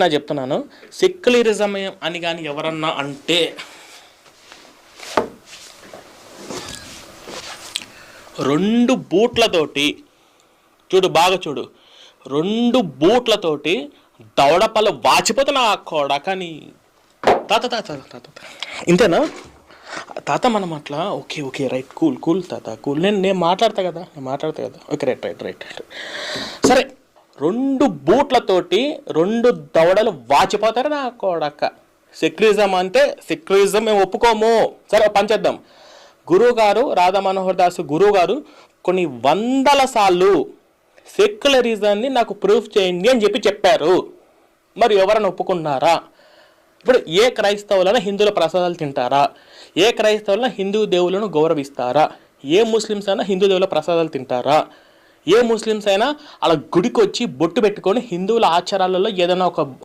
నా చెప్తున్నాను. సెక్యులరిజం అని కానీ ఎవరన్నా అంటే రెండు బూట్లతోటి చూడు బాగా చూడు. రెండు బూట్లతోటి దవడపల్ల వాచిపోతే నా కానీ తాత తాత తాత తాత తాత. ఇంతేనా? తాత మనం అట్లా okay okay right cool cool తాత కూల్. నేను నేను మాట్లాడతా కదా నేను మాట్లాడతా కదా. Okay right right right right. సరే రెండు బూట్లతోటి రెండు దవడలు వాచిపోతారు నా కొడక. సెక్యులరిజం అంటే సెక్యులరిజం మేము ఒప్పుకోము. సరే పంచేద్దాం పని చేద్దాం. గురువు గారు రాధా మనోహర్ దాస్ గురువు గారు కొన్ని వందల సార్లు సెక్యులరిజాన్ని నాకు ప్రూఫ్ చేయండి అని చెప్పి చెప్పారు. మరి ఎవరైనా ఒప్పుకున్నారా? ఇప్పుడు ఏ క్రైస్తవులైనా హిందువుల ప్రసాదాలు తింటారా? ఏ క్రైస్తవులైనా హిందూ దేవులను గౌరవిస్తారా? ఏ ముస్లిమ్స్ అయినా హిందూ దేవుల ప్రసాదాలు తింటారా? ఏ ముస్లిమ్స్ అయినా అలా గుడికి వచ్చి బొట్టు పెట్టుకొని హిందువుల ఆచారాలలో ఏదైనా ఒక